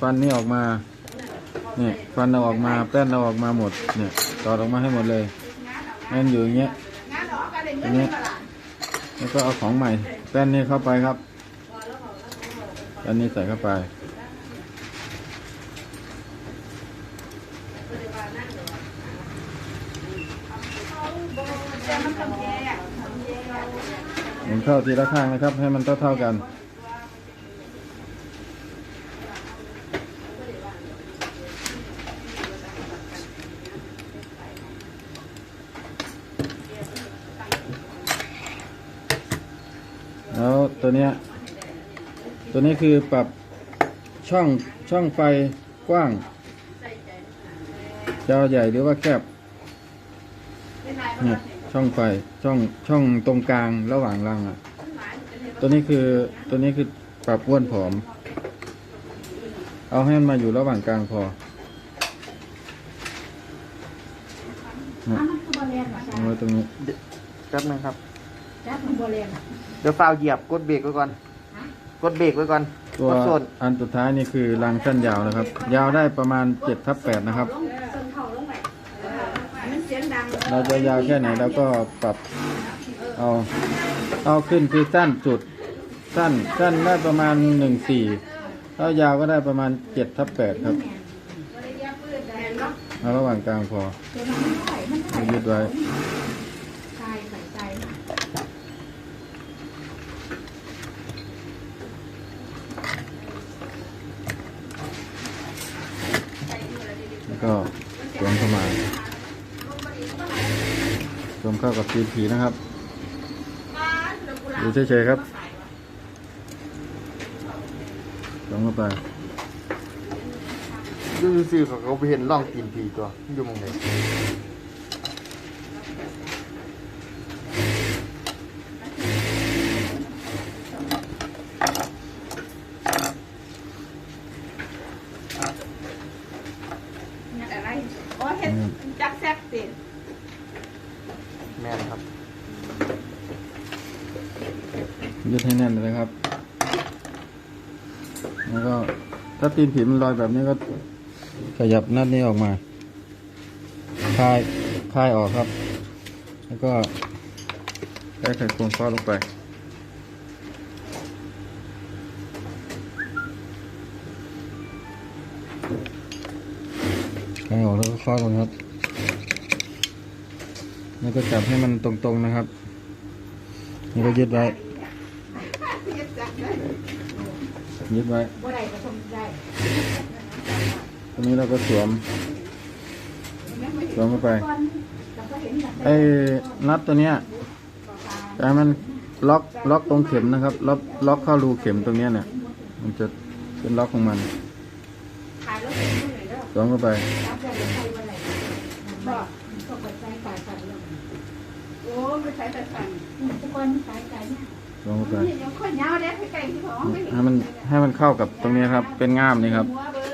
ฟันนี่ออกมาเนี่ยฟันเราออกมาแป้นเราออกมาหมดเนี่ยตอดออกมาให้หมดเลยแม่นอยู่อย่างเงี้ยอย่างเงี้ยแล้วก็เอาของใหม่แป้นนี่เข้าไปครับแป้นนี้ใส่เข้าไปหมุนเข้าทีละข้างนะครับ ให้มันเท่าเท่าๆกัน ตัวเนี้ยตัวนี้คือปรับช่องช่องไฟกว้างจะเอใหญ่หรือว่าแคบเนี่ยช่องไฟช่องช่องตรงกลางระหว่างรังอะ ตัวนี้คือตัวนี้คือปรับอ้วนผอม เอาให้มันมาอยู่ระหว่างกลางพอเนี่ยเอาไว้ตรงนี้แป๊บนึงครับ จับมันบ่เรียนเดี๋ยวฟาวเหยียบกดเบรกไว้ก่อน กดเบรกไว้ก่อนตัวกดส่วนอันสุดท้ายนี่คือรังสั้นยาวนะครับ ยาวได้ประมาณ7ทับ8นะครับส่วนเข่าลงไปมันเสียงดังเราจะยาวแค่ไหนเราก็ปรับเอาเอาขึ้นคือสั้นสุดสั้นสั้นได้ประมาณหนึ่งสี่ถ้ายาวก็ได้ประมาณเจ็ดทับแปดครับเอาระหว่างกลางพอเอายึดไว้ ใจใส่ใจ แล้ว ก็สวมเข้ามาสวมเข้ากับซีผีนะครับดูเฉยๆครับสวมเข้าไปดูซื่อๆเขาเขาไปเห็นร่องตีนผีตัวอยู่มองไหน อะไรอ๋อเห็นจักแซกติแม่นครับยึดให้แน่นเลยครับ แล้วก็ถ้าตีนผีมันลอยแบบนี้ก็ขยับนัดนี้ออกมาคลายคลายออกครับ แล้วก็ใช้ไขควงฟาดลงไป คลายออกแล้วก็ฟาดลงครับ แล้วก็จับให้มันตรงๆนะครับ นี่ก็ยึดไว้ ยึดไว้บ่ได้ก็ทำได้ตรงนี้เราก็สวม สวมเข้าไปเราก็เห็นแบบไอ้นัดตัวเนี้ยแต่มันล็อกล็อกตรงเข็มนะครับ ล็อกล็อกเข้ารูเข็มตรงเนี้ยเนี่ย มันจะเป็นล็อกของมันขายแล้วเป็นเท่าไหร่แล้ วสวมเข้าไปรับได้ใช้บ่ได้ก็ก็กดใจตายสั่นแล้วโอ้ไม่ใช้แต่สั่นทุกคนตายใจเนี่ยสวมเข้าไปนี่ยังคนยาวเด้ไก่ที่ของไม่เห็นให้มันให้มันเข้ากับตรงนี้ครับ เป็นง่ามนี่ครับ หัวเบิ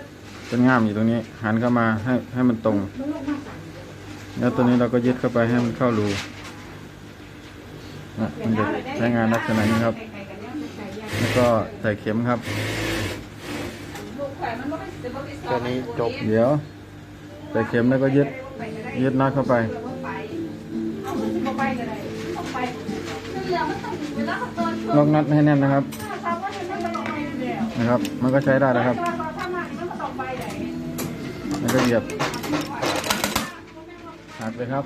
ดเป็นง่ามอยู่ตรงนี้ หันเข้ามาให้ให้มันตรงแล้วตัวนี้เราก็ยึดเข้าไปให้มันเข้ารูนะมันจะใช้งานลักษณะนี้ครับ แล้วก็ใส่เข็มครับ ตัวนี้จบเดี๋ยวใส่เข็มแล้วก็ยึดยึดน็อตเข้าไปล็อกน็อตให้แน่นนะครับ นะครับ มันก็ใช้ได้แล้วครับมันก็เหยียบหักเลยครับ